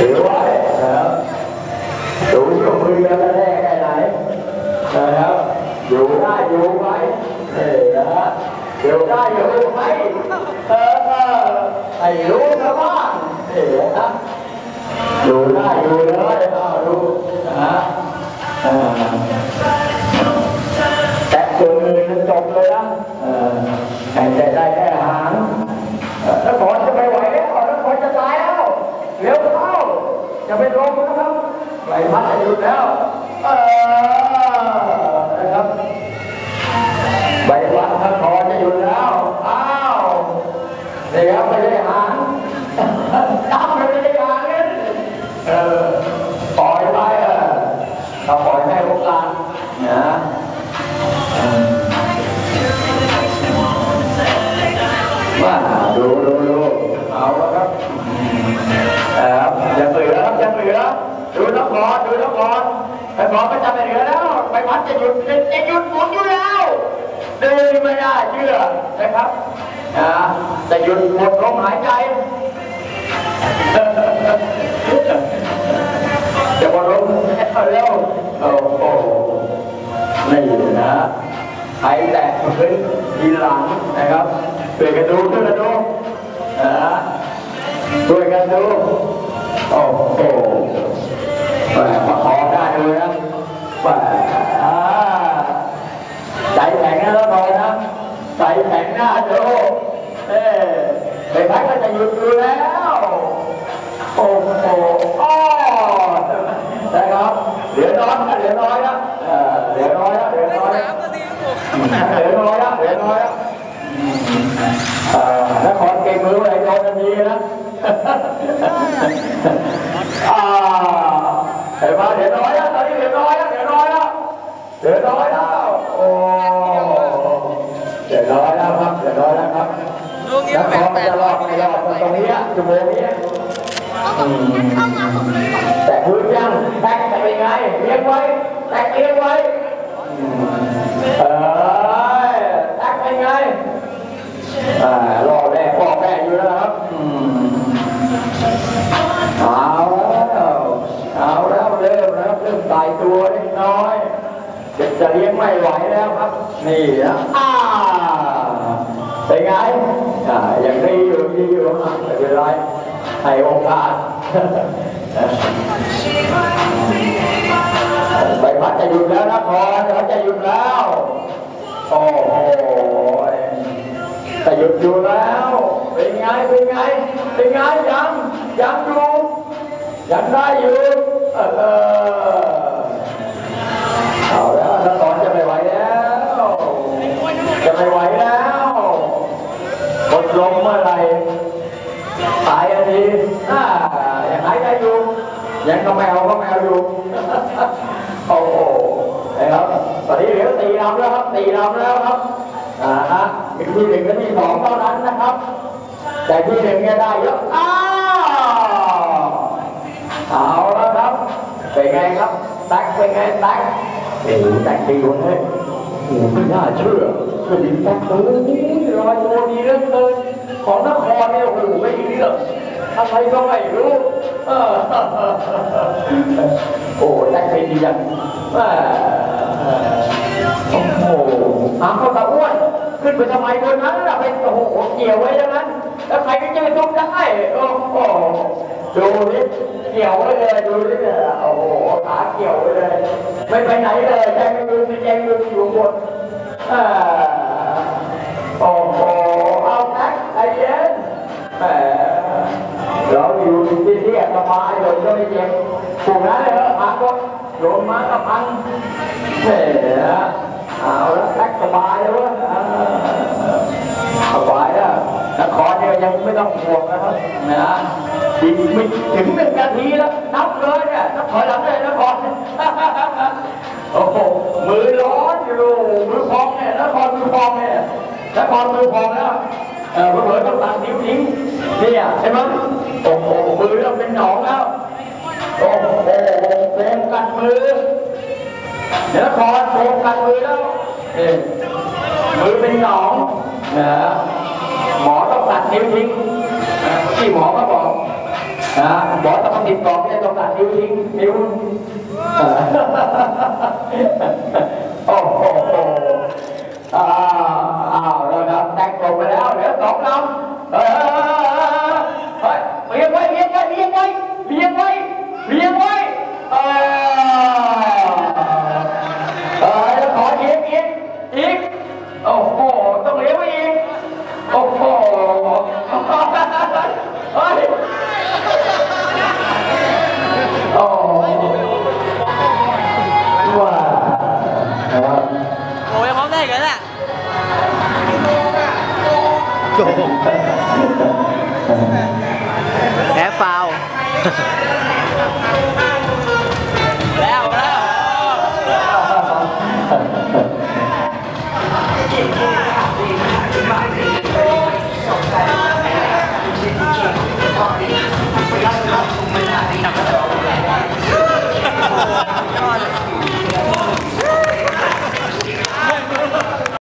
ถือไว้นะครับดูยกมือกันแล้วแน่แค่ไหนนะครับอยู่ได้อยู่ไหมเฮ้นะอยู่ได้อยู่ไหมเออไอ้รู้นบ้างเฮ้นะอยู่ได้อยู่เลยอ้าวดูนะฮะแต่ตัวมือจบเลยนะแต่ได้แค่ พัด ดูน้ำกอนดูน้ำกอนไอ้กอไม่จำเป็นเหลือแล้วไปพัดจะหยุดจะหยุดหมุนอยู่แล้วเดินไม่ได้เชื่อนะครับนะจะหยุดหมดลมหายใจจะบอลลมเอาเร็วโอ้โหนี่นะไอ้แตะพื้นทีหลังนะครับช่วยกันดูช่วยกันดูนะช่วยกันดูโอ้โหแหมประคองได้เลยนะแหมอ่าใจแข็งนะแล้วพอนะ ใจแข็งหน้าดูเอ้ไปพักก็จะหยุดดูแล้ว โอ้โหอ้อนะครับเหลือน้อยนะเหลือน้อยนะเออเหลือน้อยนะเหลือน้อยนะสามนาทีบเหลือน้อยนะเหลือน้อยนะเอ่อนครเก่งมืออะไรโดนจะมีนะ ชั่วโมงนี้ยแต่พื้นยังแท็กจะเป็นไงเลี้ยงไว้แท็กเลี้ยงไว้เออแท็กเป็นไงอ่ารอแรกพ่อแม่อยู่แล้วครับเอาแล้วเอาแล้วเริ่มแล้วเริ่มตายตัวเล็กน้อยจะจะเลี้ยงไม่ไหวแล้วครับ นี่นะอ่าเป็นไงอย่างนี้อยู่ที่อยู่ไม่เป็นไรให้โอกาสใบพัดจะหยุดแล้วนะพอจะจะหยุดแล้ว โอ้โหจะหยุดอยู่แล้ว เป็นไง เป็นไง เป็นไงยัง ยังอยู่ยังได้อยู่เออเอาแล้วนครจะไม่ไหวแล้ว จะไม่ไหวแล้วหมดลมเมื่อไหร่ ตายอันนี้อ่ายังหายใจอยู่ ยังก็แมวก็แมวอยู่โอ้โหนะครับตอนนี้เหลือสี่ลำแล้วครับสี่ลำแล้วครับอ่าฮะมีที่หนึ่งและที่สองเท่านั้นนะครับ แต่ที่หนึ่งเนี่ยได้เยอะอ้าวเอาแล้วครับเป็นไงครับแตักเป็นไงแตักโอ้โหแตักดีวะเฮ้ยโอ้ไม่น่าเชื่อคือดินแตักตัวนี้ลอยตัวดีเหลืองเกินของนครเนี่ยโอ้โหไม่ดีเรื่องอะไรก็ไม่รู้ โอ้แตักเป็นดีจังโอ้โหถามเขาตะอ้วนขึ้นไปทำไมบนนั้นล่ะไปโอ้โหเกี่ยวไว้อย่างนั้น แล้วใครก็จะไปทุบได้โอ้โหดูนี่เกี่ยวไว้เลยดูนี่โอ้โหขาเกี่ยวไว้เลย ไม่ไปไหนเลยแจ้งมือแจ้งมืออยู่บนอ่า ก็ไม่เจ็บปลูกนั้นเลยเหรอพังก็โยนมาก็พังแหมเอาล้วแท็กสบายเลยเวสบายแล้วนครเนี่ยยังไม่ต้องห่วงนะครับนะอีกไม่ถึงหนึ่งนาทีแล้วนับเลยเนี่ยนับถอยหลังเลยนครโอ้โหมือร้อนอยู่มือพองเนี่ยนครมือพองเนี่ยนครมือพองแล้วเออเผื่อต้องตัดนิ้วทิ้งเนี่ยใช่ไหม มือเดี๋ยวพอโกงกัดมือแล้วเอมือเป็นหนองนะหมอต้องตัดนิ้วทิ้งที่หมอก็บอกนะหมอต้องติดต่อไม่ต้องตัดนิ้วทิ้งนิ้วโอ้โหอ่า อีก โอ้โห ต้องเลี้ยวอีก โอ้โหเฮ้ยโอ้ว้านโอ้ยพร้อมได้กันแหละจบแพ้ฟาว